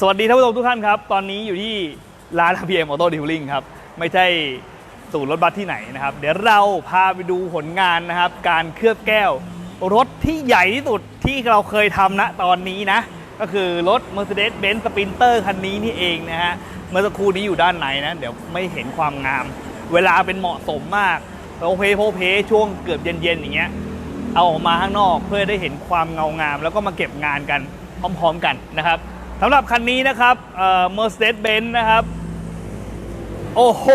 สวัสดีท่านผู้ชมทุกท่านครับ ตอนนี้อยู่ที่ร้าน PM Auto Detailing ครับ ไม่ใช่ศูนย์รถบัสที่ไหนนะครับ เดี๋ยวเราพาไปดูผลงานนะครับ การเคลือบแก้ว รถที่ใหญ่ที่สุดที่เราเคยทำนะตอนนี้นะ ก็คือรถ Mercedes-Benz Sprinter คันนี้นี่เองนะฮะ เมื่อสักครู่นี้อยู่ด้านในนะ เดี๋ยวไม่เห็นความงาม เวลาเป็นเหมาะสมมากโอเพโพเพช่วงเกือบเย็นๆอย่างเงี้ยเอาออกมาข้างนอกเพื่อได้เห็นความเงางาม แล้วก็มาเก็บงานกันพร้อม ๆ กันนะครับ สำหรับคันนี้นะครับเอ่อ Mercedes-Benz นะครับ โอ้โห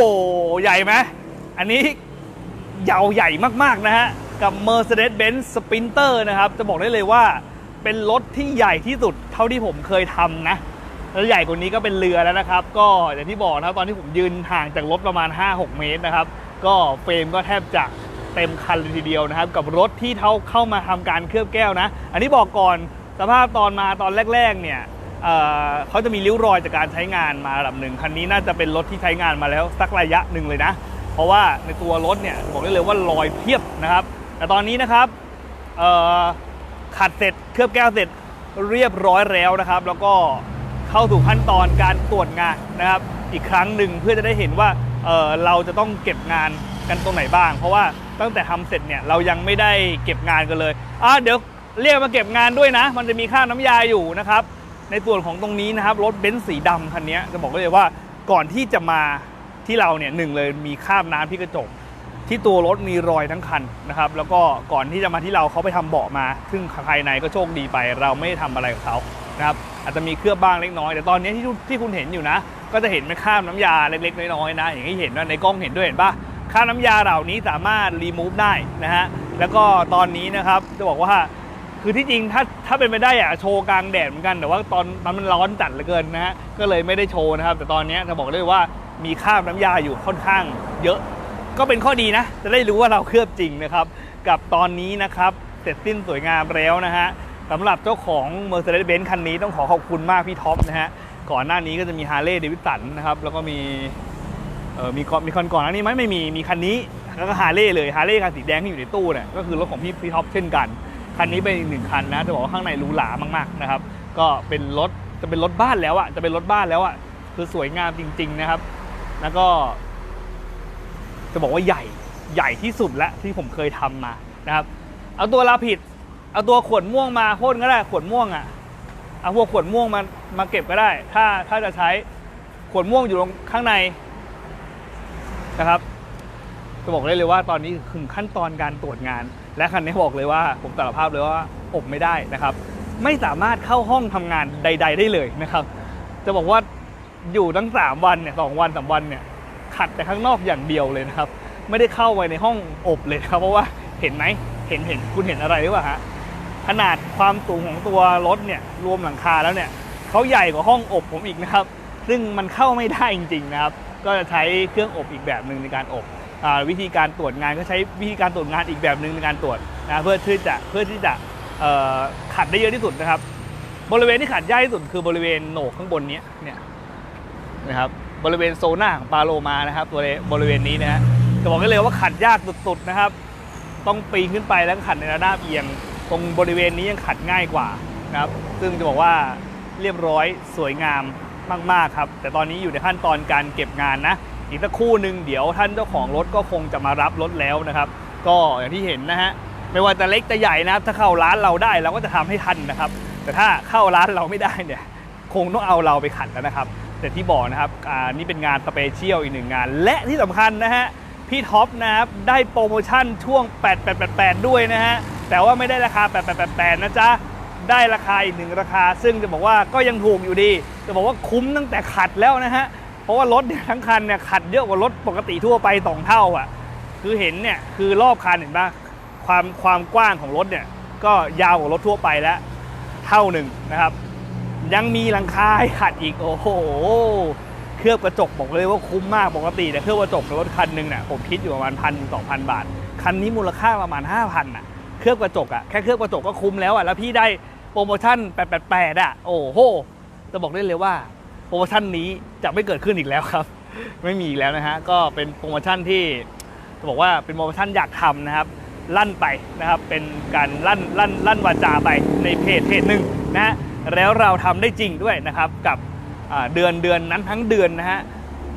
ใหญ่ไหมอันนี้ยาวใหญ่มากๆนะฮะ กับ Mercedes-Benz Sprinter นะครับ จะบอกได้เลยว่าเป็นรถที่ใหญ่ที่สุดเท่าที่ผมเคยทำนะแล้วใหญ่กว่านี้ก็เป็นเรือแล้วนะครับ ก็อย่างที่บอกนะครับตอนที่ผมยืนห่างจากรถประมาณ 5-6 เมตรนะครับ ก็เฟรมก็แทบจะเต็มคันเลยทีเดียวนะครับ กับรถที่เขาเข้ามาทำการเคลือบแก้วนะ อันนี้บอกก่อนสภาพตอนมาตอนแรก ๆ เนี่ย เเขาจะมีริ้วรอยจากการใช้งานมาระดับหนึ่งคันนี้น่าจะเป็นรถที่ใช้งานมาแล้วสักระยะหนึ่งเลยนะ เพราะว่าในตัวรถเนี่ยบอกได้เลยว่ารอยเพียบนะครับ แต่ตอนนี้นะครับขัดเสร็จเคลือบแก้วเสร็จเรียบร้อยแล้วนะครับ แล้วก็เข้าสู่ขั้นตอนการตรวจงานนะครับ อีกครั้งหนึ่งเพื่อจะได้เห็นว่าเเราจะต้องเก็บงานกันตรงไหนบ้าง เพราะว่าตั้งแต่ทำเสร็จเนี่ยเรายังไม่ได้เก็บงานกันเลยอะเดี๋ยวเรียกมาเก็บงานด้วยนะ มันจะมีค่าน้ำยาอยู่นะครับ ในส่วนของตรงนี้นะครับรถเบนซ์สีดำคันนี้จะบอกเลยว่าก่อนที่จะมาที่เราเนี่ยหนึ่งเลยมีคราบน้ำที่กระจก ที่ตัวรถมีรอยทั้งคันนะครับ แล้วก็ก่อนที่จะมาที่เราเขาไปทำเบาะมา ซึ่งภายในก็โชคดีไป เราไม่ได้ทำอะไรกับเขานะครับอาจจะมีเคลือบบ้างเล็กน้อย แต่ตอนนี้ที่ที่คุณเห็นอยู่นะ ก็จะเห็นเป็นคราบน้ำยาเล็กๆน้อยๆนะอย่างที่เห็นว่าในกล้องเห็นด้วยเห็นปะคราบน้ำยาเหล่านี้สามารถรีมูฟได้นะฮะแล้วก็ตอนนี้นะครับจะบอกว่า คือที่จริงถ้าถ้าเป็นไปได้อะโชว์กลางแดดเหมือนกันแต่ว่าตอนตอนมันร้อนจัดเหลือเกินนะฮะก็เลยไม่ได้โชว์นะครับ แต่ตอนนี้จะบอกเลยว่ามีคราบน้ำยาอยู่ค่อนข้าง เยอะ ก็เป็นข้อดีนะ จะได้รู้ว่าเราเคลือบจริงนะครับ กับตอนนี้นะครับเสร็จสิ้นสวยงามแล้วนะฮะสำหรับเจ้าของ Mercedes-Benz คันนี้ต้องขอขอบคุณมากพี่ท็อปนะฮะก่อนหน้านี้ก็จะมี Harley Davidson นะครับแล้วก็มีเออมีมีคนก่อนหน้านี้ไหมไม่มีมีคันนี้แล้วก็ฮาร์เลย์เลยฮาร์เลย์คันสีแดงที่อยู่ในตู้เนี่ยก็คือรถของพี่พี่ท็อปเช่นกัน คันนี้เป็นอีกหนึ่งคันนะจะบอกว่าข้างในหรูหรามากๆนะครับ ก็เป็นรถจะเป็นรถบ้านแล้วอะจะเป็นรถบ้านแล้วอะคือสวยงามจริง ๆนะครับ แล้วก็ จะบอกว่าใหญ่ใหญ่ที่สุดและที่ผมเคยทำมานะครับ เอาตัวลาผิด เอาตัวขวดม่วงมาพ่นก็ได้ขวดม่วงอะเอาพวกขวดม่วงมามาเก็บก็ได้ ถ้าถ้าจะใช้ขวดม่วงอยู่ตรงข้างในนะครับจะบอกได้เลยว่าตอนนี้ถึงขั้นตอนการตรวจงาน และคันนี้บอกเลยว่าผมสารภาพเลยว่าอบไม่ได้นะครับ ไม่สามารถเข้าห้องทำงานใด ๆ ได้เลยนะครับ จะบอกว่าอยู่ทั้งสามวันเนี่ยสองวันสามวันเนี่ยขัดแต่ข้างนอกอย่างเดียวเลยนะครับ ไม่ได้เข้าไปในห้องอบเลยครับ เพราะว่าเห็นไหมเห็นเห็นคุณเห็นอะไรหรือเปล่าฮะขนาดความสูงของตัวรถเนี่ยรวมหลังคาแล้วเนี่ยเขาใหญ่กว่าห้องอบผมอีกนะครับ ซึ่งมันเข้าไม่ได้จริงๆนะครับ ก็จะใช้เครื่องอบอีกแบบหนึ่งในการอบ วิธีการตรวจงานก็ใช้วิธีการตรวจงานอีกแบบหนึ่งในการตรวจนะเพื่อที่จะเพื่อที่จะขัดได้เยอะที่สุดนะครับ บริเวณที่ขัดยากที่สุดคือบริเวณโหนกข้างบนนี้เนี่ยนะครับบริเวณโซน่าของปาโลมานะครับตัวบริเวณนี้นะฮะจะบอกได้เลยว่าขัดยากสุดๆนะครับ ต้องปีนขึ้นไปแล้วขัดในระนาบเอียง ตรงบริเวณนี้ยังขัดง่ายกว่านะครับ ซึ่งจะบอกว่าเรียบร้อยสวยงามมากๆครับ แต่ตอนนี้อยู่ในขั้นตอนการเก็บงานนะ อีกสักคู่หนึ่งเดี๋ยวท่านเจ้าของรถก็คงจะมารับรถแล้วนะครับ ก็อย่างที่เห็นนะฮะไม่ว่าจะเล็กจะใหญ่นะครับถ้าเข้าร้านเราได้เราก็จะทำให้ทันนะครับ แต่ถ้าเข้าร้านเราไม่ได้เนี่ยคงต้องเอาเราไปขัดแล้วนะครับ แต่ที่บอกนะครับอ่านี่เป็นงานสเปเชียลอีกหนึ่งงาน และที่สำคัญนะฮะพี่ท็อปนะครับได้โปรโมชั่นช่วง 8888 ด้วยนะฮะแต่ว่าไม่ได้ราคา 8888 นะจ๊ะได้ราคาอีกหนึ่งราคา ซึ่งจะบอกว่าก็ยังถูกอยู่ดี จะบอกว่าคุ้มตั้งแต่ขัดแล้วนะฮะ เพราะว่ารถเนี่ยทั้งคันเนี่ยขัดเยอะกว่ารถปกติทั่วไปสองเท่าอะ คือเห็นเนี่ยคือรอบคันเห็นปะความความกว้างของรถเนี่ยก็ยาวกว่ารถทั่วไปแล้ว เท่าหนึ่งนะครับ ยังมีหลังคาขัดอีกโอ้โหเคลือบกระจกบอกเลยว่าคุ้มมากปกติแต่เคลือบกระจกรถคันหนึ่งเนี่ยผมคิดอยู่ประมาณพันสองพันบาท คันนี้มูลค่าประมาณ5,000อะเคลือบกระจกอะแค่เคลือบกระจกก็คุ้มแล้วอะแล้วพี่ได้โปรโมชั่น888อะโอ้โหจะบอกได้เลยว่า รโมชั่นนี้จะไม่เกิดขึ้นอีกแล้วครับ ไม่มีอีกแล้วนะฮะก็เป็นโปรโมชั่นที่จะบอกว่าเป็นโปรโมชั่นอยากทำนะครับ ลั่นไปนะครับ เป็นการลั่นลั่นลั่นวาจาไปในเพจเพจหนึ่งนะฮะแล้วเราทำได้จริงด้วยนะครับกับเดือนเดือนนั้นทั้งเดือนนะฮะ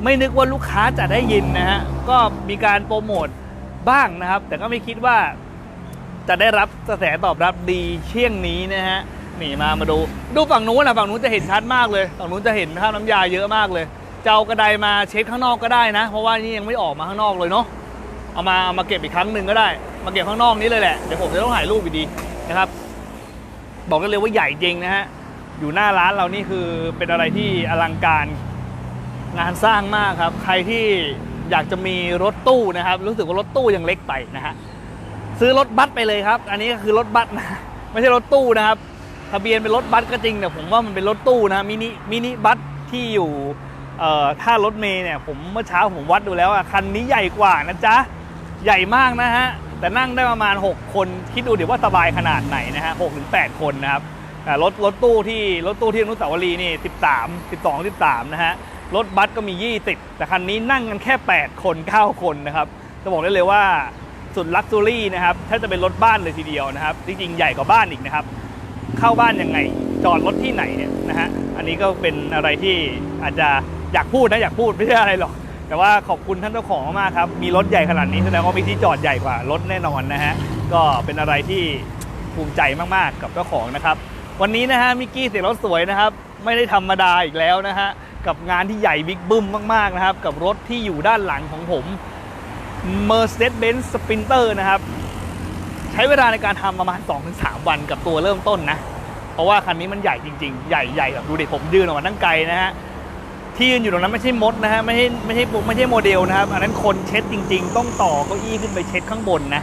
ไม่นึกว่าลูกค้าจะได้ยินนะฮะก็มีการโปรโมทบ้างนะครับ แต่ก็ไม่คิดว่าจะได้รับกระแสตอบรับดีเชี่ยงนี้นะฮะ นี่มามาดู ดูฝั่งนู้นนะฝั่งนู้นจะเห็นชัดมากเลยฝั่งนู้นจะเห็นภาพน้ำยาเยอะมากเลยจะเอากระไดมาเช็ดข้างนอกก็ได้นะ เพราะว่านี่ยังไม่ออกมาข้างนอกเลยเนาะเอามาเอามาเก็บอีกครั้งหนึ่งก็ได้ มาเก็บข้างนอกนี้เลยแหละเดี๋ยวผมจะต้องถ่ายรูปอีกดีนะครับ บอกกันเลยว่าใหญ่จริงนะฮะอยู่หน้าร้านเรานี่คือเป็นอะไรที่อลังการงานสร้างมากครับ ใครที่อยากจะมีรถตู้นะครับ รู้สึกว่ารถตู้ยังเล็กไปนะฮะซื้อรถบัสไปเลยครับ อันนี้ก็คือรถบัสนะไม่ใช่รถตู้นะครับ ทะเบียนเป็นรถบัสก็จริงแต่ผมว่ามันเป็นรถตู้นะมินิมินิบัสที่อยู่ท่ารถเมย์เนี่ยผมเมื่อเช้าผมวัดดูแล้วอะคันนี้ใหญ่กว่านะจ๊ะใหญ่มากนะฮะแต่นั่งได้ประมาณ 6 คนคิดดูเดี๋ยวว่าสบายขนาดไหนนะฮะ6ถึง8คนนะครับรถรถตู้ที่รถตู้ที่อนุสาวรีย์นี่13 12 13นะฮะรถบัสก็มี 20 แต่คันนี้นั่งกันแค่ 8 คน 9 คนนะครับจะบอกได้เลยว่าสุดลักซ์ซูรี่นะครับถ้าจะเป็นรถบ้านเลยทีเดียวนะครับจริงๆใหญ่กว่าบ้านอีกนะครับ เข้าบ้านยังไง จอดรถที่ไหนเนี่ยนะฮะอันนี้ก็เป็นอะไรที่อาจจะอยากพูดนะอยากพูดไม่ใช่อะไรหรอก แต่ว่าขอบคุณท่านเจ้าของมากครับ มีรถใหญ่ขนาดนี้แสดงว่ามีที่จอดใหญ่กว่ารถแน่นอนนะฮะก็เป็นอะไรที่ภูมิใจมากๆกับเจ้าของนะครับ วันนี้นะฮะมิกกี้เสียงรถสวยนะครับ ไม่ได้ธรรมดาอีกแล้วนะฮะกับงานที่ใหญ่บิ๊กบึ้มมากๆนะครับ กับรถที่อยู่ด้านหลังของผม Mercedes-Benz Sprinter นะครับ ช้เวลาในการทำประมาณ 2-3 วันกับตัวเริ่มต้นนะ เพราะว่าคันนี้มันใหญ่จริงๆ ใหญ่ใหญ่แบบดูดิผมยืนออกมาตั้งไกลนะฮะที่ยืนอยู่ตรงนั้นไม่ใช่มดนะฮะไม่ใช่ไม่ใช่ไม่ใช่โมเดลนะครับ อันนั้นคนเช็ดจริง ๆ ต้องต่อเก้าอี้ขึ้นไปเช็ดข้างบนนะ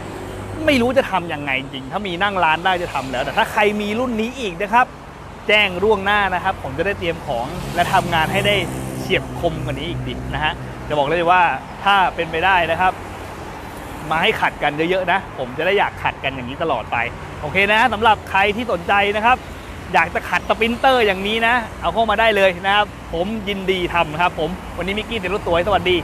ไม่รู้จะทำยังไงจริง ถ้ามีนั่งร้านได้จะทำแล้ว แต่ถ้าใครมีรุ่นนี้อีกนะครับ แจ้งล่วงหน้านะครับ ผมจะได้เตรียมของและทำงานให้ได้เฉียบคมกว่านี้อีกดินะฮะจะบอกเลยว่าถ้าเป็นไปได้นะครับ มาให้ขัดกันเยอะๆนะ ผมจะได้อยากขัดกันอย่างนี้ตลอดไป โอเคนะสำหรับใครที่สนใจนะครับ อยากจะขัดสปรินเตอร์อย่างนี้นะ เอาเข้ามาได้เลยนะครับ ผมยินดีทำครับผม วันนี้มิกกี้เดรถตัวสวัสดี